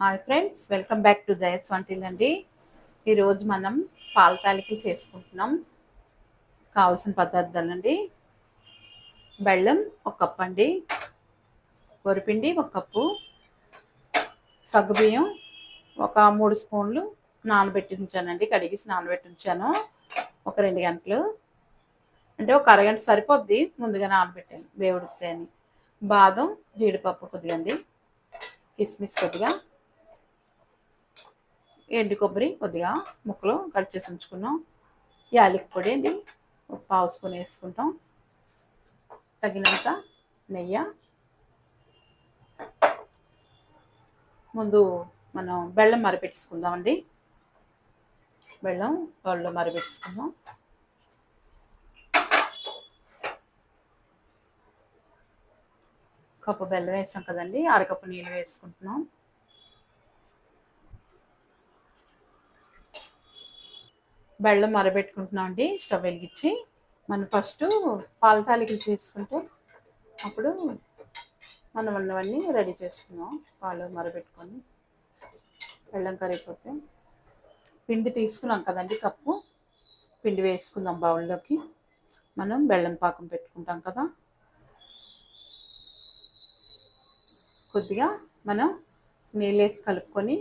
Hi friends welcome back to జయస్ వంటిల్ అండి. ఈరోజు మనం పాల తాలికలు చేసుకుంటున్నాం. కావాల్సిన పదార్థాలు అండి బెల్లం ఒక కప్పు అండి. వరిపిండి ఒక కప్పు. సగ్గుబియ్యం ఒక మూడు స్పూన్లు నానబెట్టి ఉంచానండి కడిగేసి నానబెట్టి ఉంచాను ఒక రెండు గంటలు. అంటే ఒక అరగంట సరిపోద్ది ముందుగా నానబెట్టాను వేవుడుతాయని బాదం జీడిపప్పు కొద్దిగా అండి. కిస్మిస్ కొద్దిగా. ఎండు కొబ్బరి కొద్దిగా ముక్కలు కట్ చేసి ఉంచుకున్నాం. యాలిక్ పొడి అండి. ఒక పావు స్పూన్ వేసుకుంటాం. తగినంత నెయ్యి. ముందు మనం బెల్లం మరపెట్టుకుందామండి. బెల్లం వాళ్ళు మరపెట్టుకుందాం. కప్పు బెల్లం వేసాం కదండి. అరకప్పు నీళ్ళు వేసుకుంటున్నాం. బెల్లం మరబెట్టుకుంటున్నాం అండి స్టవ్ వెలిగించి. మనం ఫస్ట్ పాల తాలికలు చేసుకుంటే అప్పుడు మనం ఉన్నవన్నీ రెడీ చేసుకున్నాం పాలు మరబెట్టుకొని. బెల్లం కరిగిపోతే పిండి తీసుకున్నాం కదండి కప్పు పిండి వేసుకుందాం బౌల్లోకి. మనం బెల్లం పాకం పెట్టుకుంటాం కదా. కొద్దిగా మనం నీళ్ళు వేసి కలుపుకొని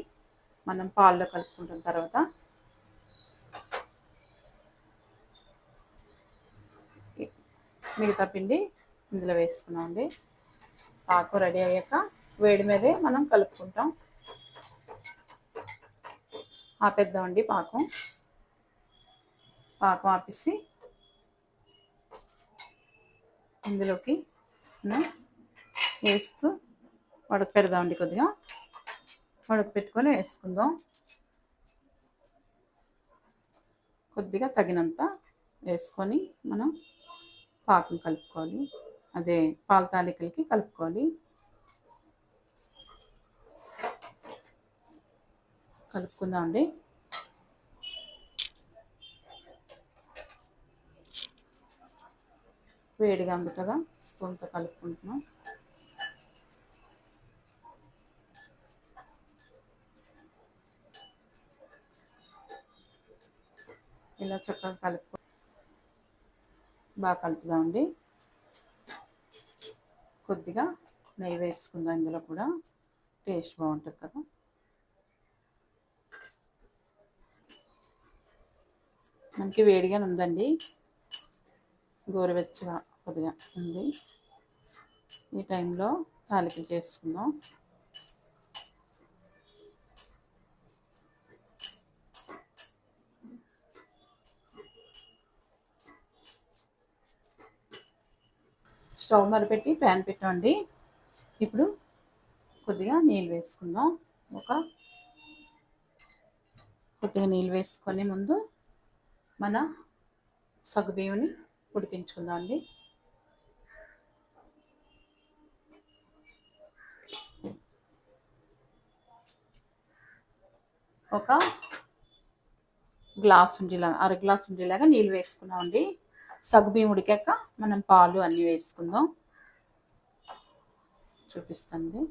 మనం పాల్లో కలుపుకుంటాం తర్వాత. మిగతా పిండి ఇందులో వేసుకున్నామండి. పాకు రెడీ అయ్యాక వేడి మీదే మనం కలుపుకుంటాం. ఆపేద్దామండి పాకం. పాకం ఆపేసి ఇందులోకి వేస్తూ ఉడక పెడదామండి కొద్దిగా. ఉడక పెట్టుకొని వేసుకుందాం. కొద్దిగా తగినంత వేసుకొని మనం పాకం కలుపుకోవాలి. అదే పాల తాలికలకి కలుపుకోవాలి. కలుపుకుందాం అండి వేడిగా ఉంది కదా స్పూన్తో కలుపుకుంటున్నాం. ఇలా చక్కగా కలుపుకో బాగా కలుపుదామండి. కొద్దిగా నెయ్యి వేసుకుందాం ఇందులో కూడా. టేస్ట్ బాగుంటుంది కదా. మనకి వేడిగానే ఉందండి. గోరువెచ్చగా కొద్దిగా ఉంది. ఈ టైంలో తాలికలు చేసుకుందాం. స్టవ్ మరిపెట్టి ప్యాన్ పెట్టండి. ఇప్పుడు కొద్దిగా నీళ్ళు వేసుకుందాం. ఒక కొద్దిగా నీళ్ళు వేసుకొని ముందు మన సగ్గుబియ్యని ఉడికించుకుందాం అండి ఒక గ్లాస్ ఉండేలాగా అర గ్లాస్ ఉండేలాగా నీళ్ళు వేసుకున్నామండి. సగ్గుబియ్యం ఉడికాక మనం పాలు అన్నీ వేసుకుందాం. చూపిస్తుంది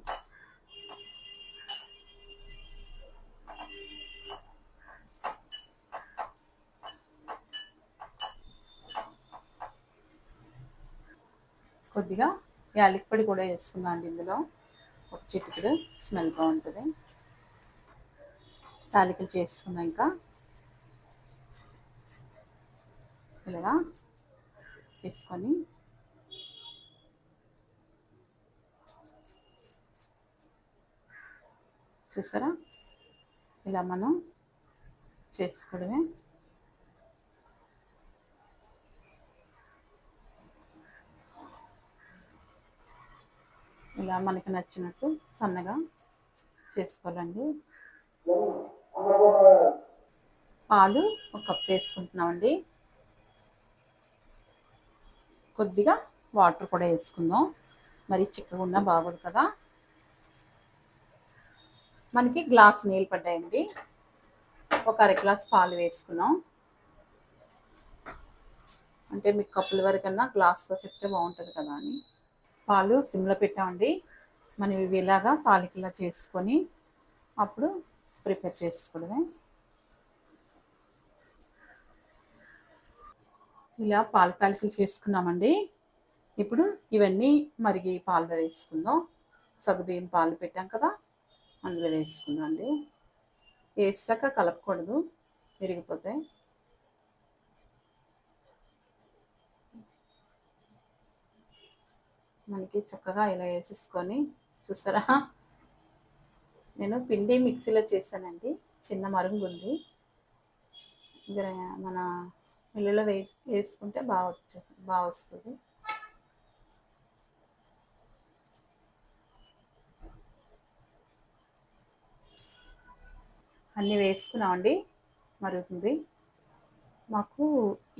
కొద్దిగా యాలకి కూడా వేసుకుందాం అండి ఇందులో. ఒక చిటికెడు స్మెల్ బాగుంటుంది. తాలికలు చేసుకుందాం ఇంకా. ఇలాగా తీసుకొని చూసారా? ఇలా మనం చేసుకోవడమే ఇలా మనకి నచ్చినట్టు సన్నగా చేసుకోవాలండి. పాలు ఒక కప్ వేసుకుంటున్నామండి. కొద్దిగా వాటర్ కూడా వేసుకుందాం. మరి చిక్కగా ఉన్నా బాగోదు కదా. మనకి గ్లాస్ నీళ్ళు పడ్డాయండి. ఒక అర గ్లాస్ పాలు వేసుకున్నాం. అంటే మీకు కప్పుల వరకన్నా గ్లాస్తో చెప్తే బాగుంటుంది కదా అని. పాలు సిమ్లో పెట్టామండి. మనం ఇవి ఇలాగా పాలకిలా చేసుకొని అప్పుడు ప్రిపేర్ చేసుకోవడమే. ఇలా పాల తాలికలు చేసుకున్నామండి. ఇప్పుడు ఇవన్నీ మరిగి పాలలో వేసుకుందాం. సగ్గుబియ్యం పాలు పెట్టాం కదా అందులో వేసుకుందాం అండి. వేసాక కలపకూడదు విరిగిపోతే. మనకి చక్కగా ఇలా వేసేసుకొని చూసారా? నేను పిండి మిక్సీలో చేశానండి. చిన్న మరుగు ఉంది. మన మిల్లులో వే వేసుకుంటే బాగా వచ్చే బాగా వస్తుంది. అన్నీ వేసుకున్నామండి మరుగుతుంది. మాకు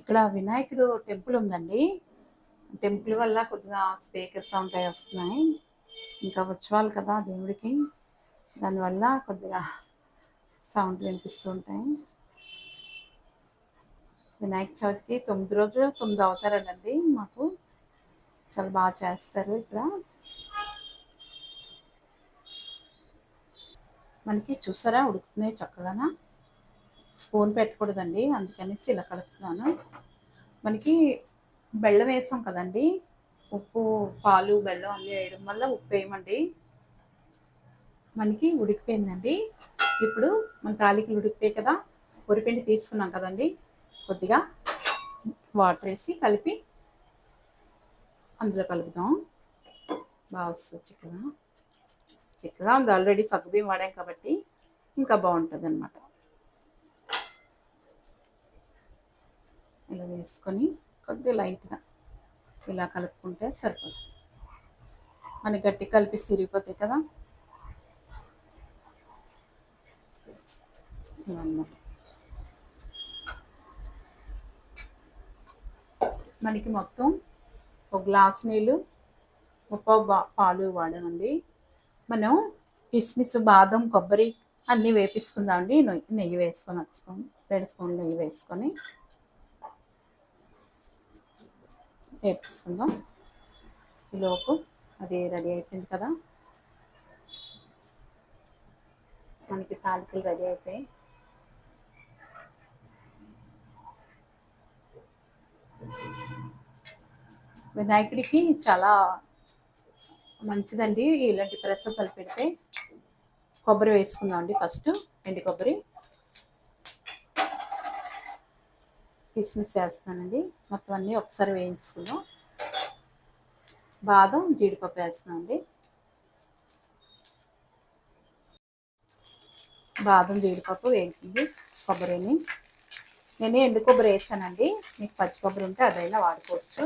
ఇక్కడ వినాయకుడు టెంపుల్ ఉందండి. టెంపుల్ వల్ల కొద్దిగా స్పీకర్ సౌండ్ అవి వస్తున్నాయి. ఇంకా ఉత్సవాలు కదా దేవుడికి. దానివల్ల కొద్దిగా సౌండ్ వినిపిస్తుంటాయి వినాయక చవితికి తొమ్మిది రోజులు తొమ్మిది అవుతారండి మాకు. చాలా బాగా చేస్తారు ఇక్కడ. మనకి చూసారా ఉడుకుతున్నాయి చక్కగా స్పూన్ పెట్టకూడదండి అందుకనేసి ఇలా కలుపుతున్నాను. మనకి బెల్లం వేసాం కదండి ఉప్పు పాలు బెల్లం అన్నీ వేయడం వల్ల ఉప్పు వేయమండి. మనకి ఉడికిపోయిందండి. ఇప్పుడు మన తాలికలు ఉడికిపోయి కదా పొరిపిండి తీసుకున్నాం కదండి కొద్దిగా వాటర్ వేసి కలిపి అందులో కలుపుదాం బాగా వస్తుంది చిక్కగా. చిక్కగా ఉంది. ఆల్రెడీ సగ్గుబియ్యం వాడాం కాబట్టి ఇంకా బాగుంటుంది అనమాట ఇలా వేసుకొని కొద్దిగా లైట్గా ఇలా కలుపుకుంటే సరిపోతుంది. మన గట్టి కలిపి సిరిగిపోతాయి కదా. మనకి మొత్తం ఒక గ్లాస్ నీళ్ళు ముప్ప పాలు వాడామండి. మనం కిస్మిస్ బాదం కొబ్బరి అన్నీ వేపించుకుందామండి నెయ్యి వేసుకొని వచ్చుకొని రెండు స్పూన్ నెయ్యి వేసుకొని వేపించుకుందాం ఈలోపు అది రెడీ అయిపోయింది కదా. మనకి తాలికలు రెడీ అయిపోయాయి. వినాయకుడికి చాలా మంచిదండి. ఇలాంటి ప్రసాదాలు పెడితే కొబ్బరి వేసుకుందాం అండి ఫస్ట్. ఎండి కొబ్బరి. కిస్మిస్ వేస్తానండి మొత్తం అన్నీ ఒకసారి వేయించుకుందాం. బాదం జీడిపప్పు వేస్తామండి బాదం జీడిపప్పు వేసింది కొబ్బరిని. నేను ఎండు కొబ్బరి వేసానండి మీకు పచ్చి కొబ్బరి ఉంటే అదైనా వాడుకోవచ్చు.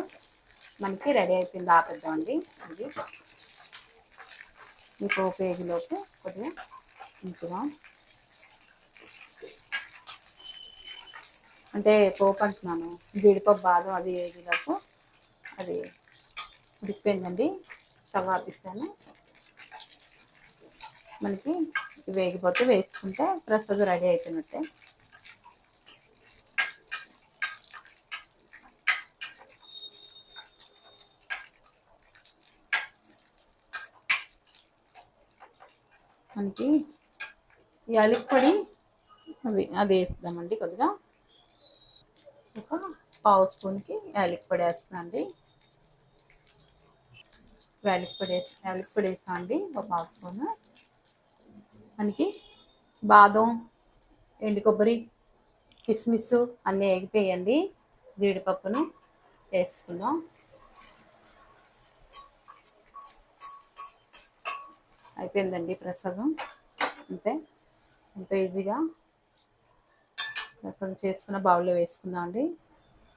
మనకి రెడీ అయిపోయింది ఆపేద్దామండి. అది మీకు పేజీలోకి కొద్దిగా ఉంచుదాం. అంటే పోపు అంటున్నాను. జీడిపప్పు బాదం అది ఏజీలోపు అది ఉడికిపోయిందండి. స్టవ్ ఆపిస్తాను. మనకి వేగిపోతే వేసుకుంటే ప్రస్తుతం రెడీ అయిపోయినట్టే. మనకి ఈ పొడి అవి అది వేస్తామండి కొద్దిగా. ఒక పావు స్పూన్కి యాలక్పొడి వేస్తామండి వేస్తున్నా అండి. యాలక్పొడి వేసి వేసా అండి ఒక పావు స్పూన్. మనకి బాదం ఎండు కొబ్బరి కిస్మిస్ అన్నీ ఎగిపోయండి జీడిపప్పును వేసుకుందాం. అయిపోయిందండి ప్రసాదం. అంతే. ఎంతో ఈజీగా ప్రసాదం చేసుకున్న బౌల్లో వేసుకుందాం అండి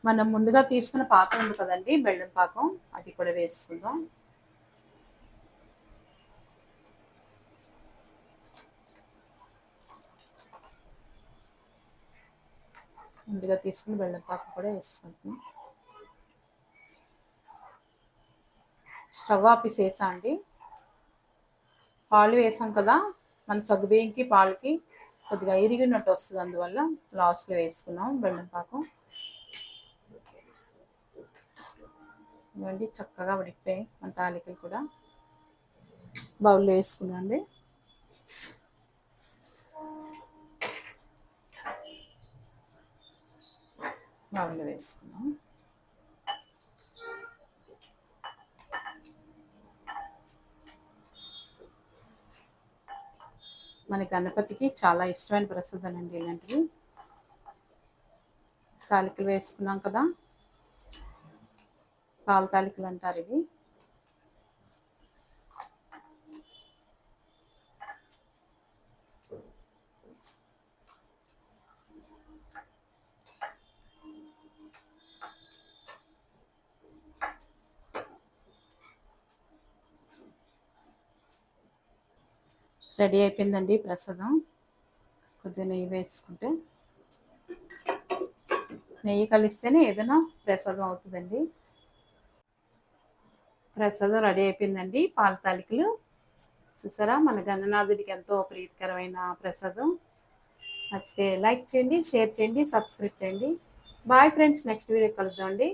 మనం ముందుగా తీసుకున్న పాకం ఉంది కదండి బెల్లం పాకం. అది కూడా వేసుకుందాం. ముందుగా తీసుకుని బెల్లం పాకం కూడా వేసుకుంటున్నాం స్టవ్ ఆపేసేసా అండి. పాలు వేసాం కదా మన సగ్గుబియ్యంకి పాలకి కొద్దిగా ఇరిగినట్టు వస్తుంది అందువల్ల లాస్ట్లో వేసుకున్నాం బెల్లం పాకం ఇవ్వండి చక్కగా ఉడికిపోయి మన తాలికలు కూడా. బౌల్లో వేసుకున్నాండి బౌల్లో వేసుకున్నాం. మన గణపతికి చాలా ఇష్టమైన ప్రసాదం అండి ఇలాంటివి. తాలికలు వేసుకున్నాం కదా. పాల తాలికలు అంటారు ఇవి. రెడీ అయిపోయిందండి ప్రసాదం. కొద్దిగా నెయ్యి వేసుకుంటే. నెయ్యి కలిస్తేనే ఏదైనా ప్రసాదం అవుతుందండి. ప్రసాదం రెడీ అయిపోయిందండి. పాల తాలికలు. చూసారా? మన గణనాథుడికి ఎంతో ప్రీతికరమైన ప్రసాదం. నచ్చితే లైక్ చేయండి షేర్ చేయండి సబ్స్క్రైబ్ చేయండి. బాయ్ ఫ్రెండ్స్ నెక్స్ట్ వీడియో కలుద్దామండి.